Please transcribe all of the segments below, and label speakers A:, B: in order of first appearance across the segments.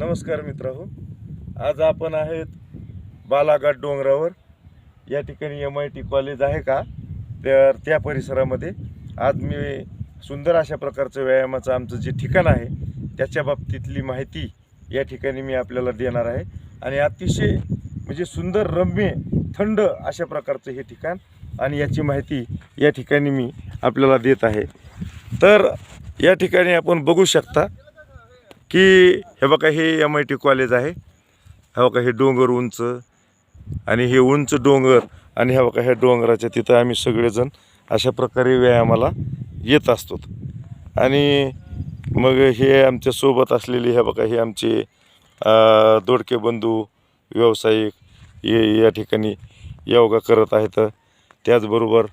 A: नमस्कार मित्रांनो. आज आपण आहेत बालाघाट डोंगरावर. या ठिकाणी एम आय टी कॉलेज आहे का? तर त्या परिसरामध्ये. आज मी सुंदर अशा प्रकारचं व्यायामाचं आमचं जे ठिकाण आहे त्याच्या बाबतीतली माहिती या ठिकाणी मी आपल्याला देणार आहे. आणि अतिशय म्हणजे सुंदर रम्य थंड अशा प्रकारचं हे ठिकाण आणि याची माहिती या ठिकाणी मी आपल्याला देत आहे. तर या ठिकाणी आपण बघू शकता की हे बघा हे एम आय टी कॉलेज आहे. हे बघा हे डोंगर उंच आणि हे उंच डोंगर आणि हे बघा ह्या डोंगराच्या तिथं आम्ही सगळेजण अशा प्रकारे व्यायामाला येत असतो आणि मग हे आमच्यासोबत असलेले हे बघा हे आमचे दोडके बंधू व्यावसायिक हे या ठिकाणी योगा करत आहेत. त्याचबरोबर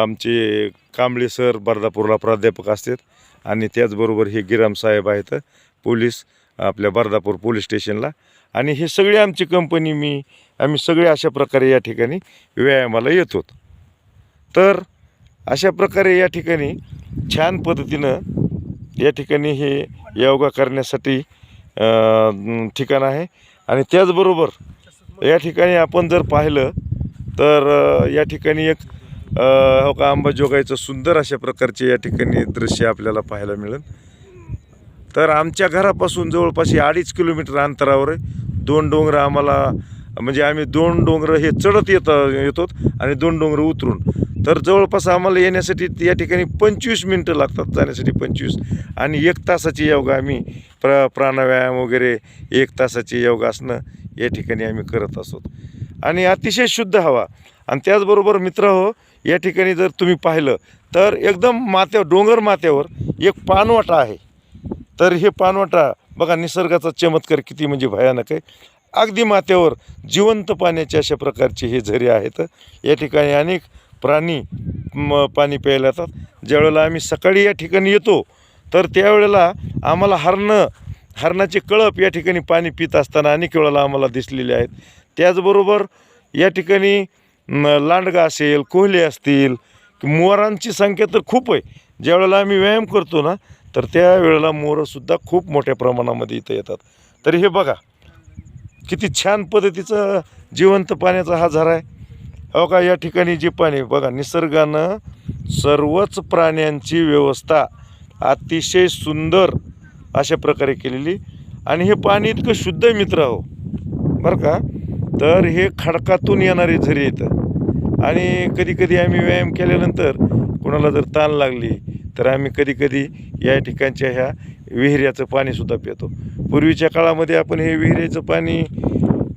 A: आमचे कांबळे सर बर्दापूरला प्राध्यापक असतात. आणि त्याचबरोबर हे गिराम साहेब आहेत पोलीस आपल्या बर्दापूर पोलीस स्टेशनला. आणि हे सगळी आमची कंपनी मी आम्ही सगळे अशा प्रकारे या ठिकाणी व्यायामाला येतो. तर अशा प्रकारे या ठिकाणी छान पद्धतीनं या ठिकाणी हे योगा करण्यासाठी ठिकाण आहे. आणि त्याचबरोबर या ठिकाणी आपण जर पाहिलं तर या ठिकाणी एक हो का अंबाजोगाईचं सुंदर अशा प्रकारचे या ठिकाणी दृश्य आपल्याला पाहायला मिळेल. तर आमच्या घरापासून जवळपास हे अडीच किलोमीटर अंतरावर आहे. दोन डोंगर आम्हाला म्हणजे आम्ही दोन डोंगर हे चढत येत येतो आणि दोन डोंगर उतरून. तर जवळपास आम्हाला येण्यासाठी या ठिकाणी पंचवीस मिनटं लागतात जाण्यासाठी पंचवीस. आणि एक तासाची योगा आम्ही प्र प्राणायाम वगैरे एक तासाची योगा असणं या ठिकाणी आम्ही करत असतो. आणि अतिशय शुद्ध हवा. आणि त्याचबरोबर मित्र हो या ठिकाणी जर तुम्ही पाहिलं तर एकदम माथ्यावर डोंगर माथ्यावर एक पानवाटा आहे. तर हे पानवाटा बघा निसर्गाचा चमत्कार किती म्हणजे भयानक आहे. अगदी माथ्यावर जिवंत पाण्याचे अशा प्रकारचे हे झरे आहेत. या ठिकाणी अनेक प्राणी म पाणी प्यायला येतात. ज्यावेळेला आम्ही सकाळी या ठिकाणी येतो तर त्यावेळेला आम्हाला हरणं हरणाचे कळप या ठिकाणी पाणी पित असताना अनेक वेळेला आम्हाला दिसलेले आहेत. त्याचबरोबर या ठिकाणी लांडगा असेल कोहले असतील मोरांची संख्या तर खूप आहे. ज्यावेळेला आम्ही व्यायाम करतो ना तर त्यावेळेला मोरंसुद्धा खूप मोठ्या प्रमाणामध्ये इथं येतात. तर हे बघा किती छान पद्धतीचं जिवंत पाण्याचा हा झरा आहे. अहो का या ठिकाणी जे पाणी बघा निसर्गानं सर्वच प्राण्यांची व्यवस्था अतिशय सुंदर अशा प्रकारे केलेली. आणि हे पाणी इतकं शुद्ध मित्र हो. बरं का? तर हे खडकातून येणारे झरे येतं आणि कधीकधी आम्ही व्यायाम केल्यानंतर कोणाला जर ताण लागली तर आम्ही कधीकधी या ठिकाणच्या ह्या विहिऱ्याचं पाणीसुद्धा पितो. पूर्वीच्या काळामध्ये आपण हे विहिऱ्याचं पाणी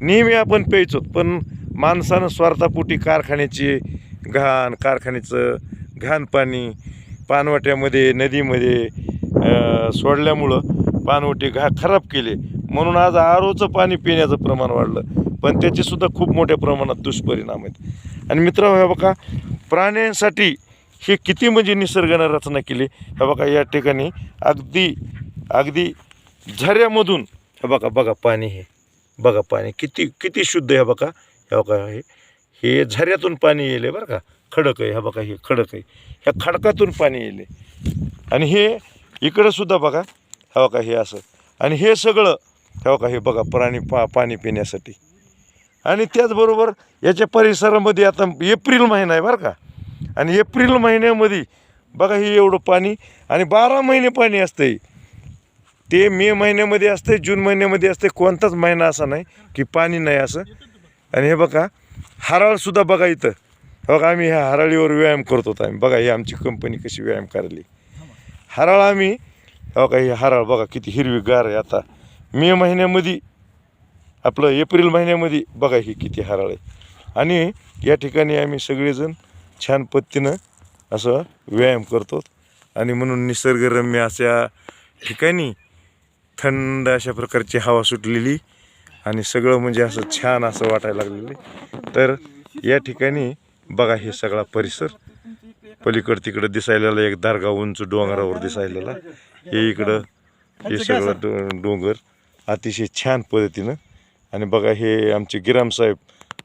A: नेहमी आपण प्यायचो पण माणसानं स्वार्थापोटी कारखान्याची घाण कारखान्याचं घाण पाणी पानवट्यामध्ये नदीमध्ये सोडल्यामुळं पानवटे घा खराब केले. म्हणून आज आरोचं पाणी पिण्याचं प्रमाण वाढलं. पण त्याचेसुद्धा खूप मोठ्या प्रमाणात दुष्परिणाम आहेत. आणि मित्र हे बघा प्राण्यांसाठी हे किती म्हणजे निसर्गानं रचना केली. हे बघा या ठिकाणी अगदी अगदी झऱ्यामधून हे बघा बघा पाणी हे. बघा पाणी किती किती शुद्ध ह्या बघा. हे बघा हे हे झऱ्यातून पाणी येले बरं का. खडक आहे ह्या बघा हे खडक आहे. ह्या खडकातून पाणी येले. आणि हे इकडंसुद्धा बघा हे बघा हे असं. आणि हे सगळं हे बघा हे बघा प्राणी पा पाणी पिण्यासाठी. आणि त्याचबरोबर याच्या परिसरामध्ये आता एप्रिल महिना आहे बरं का. आणि एप्रिल महिन्यामध्ये बघा हे एवढं पाणी आणि बारा महिने पाणी असतंय. ते मे महिन्यामध्ये असते जून महिन्यामध्ये असते कोणताच महिना असा नाही की पाणी नाही असं. आणि हे बघा हराळसुद्धा बघा इथं. बघा आम्ही ह्या हराळीवर व्यायाम करत होतो आम्ही. बघा ही आमची कंपनी कशी व्यायाम करायली. हराळ आम्ही हे बघा ही हराळ बघा किती हिरवीगार आहे आता. मे महिन्यामध्ये आपलं एप्रिल महिन्यामध्ये बघा ही किती हराळ आहे. आणि या ठिकाणी आम्ही सगळेजण छान पद्धतीनं असं व्यायाम करतो. आणि म्हणून निसर्गरम्य अशा ठिकाणी थंड अशा प्रकारची हवा सुटलेली आणि सगळं म्हणजे असं छान असं वाटायला लागलेलं तर या ठिकाणी बघा हे सगळा परिसर. पलीकडं तिकडं दिसायलेला एक दारगा उंच डोंगरावर दिसायलेला. हे इकडं हे सगळं डो डोंगर. अतिशय छान पद्धतीनं आणि बघा हे आमचे गिरामसाहेब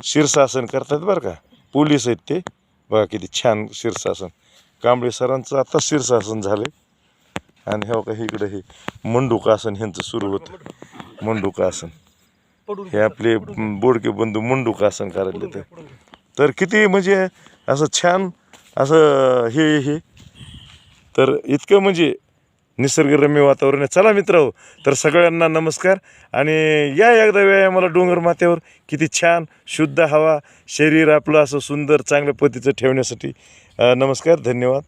A: शीर्षासन करतात बरं का. पोलीस आहेत ते. बघा किती छान शीर्षासन कांबळे सरांचं आता शीर्षासन झालं आणि हो हे का इकडं हे मंडूकासन ह्यांचं सुरू होतं. मंडूकासन. हे आपले बोडके बंधू मंडूकासन करायला तर तर किती म्हणजे असं छान असं हे हे. तर इतकं म्हणजे निसर्गरम्य वातावरण आहे. चला मित्र हो, तर सगळ्यांना नमस्कार. आणि या एकदा व्यायामाला डोंगर माथ्यावर किती छान शुद्ध हवा शरीर आपलं असं सुंदर चांगल्या पद्धतीचं ठेवण्यासाठी नमस्कार धन्यवाद.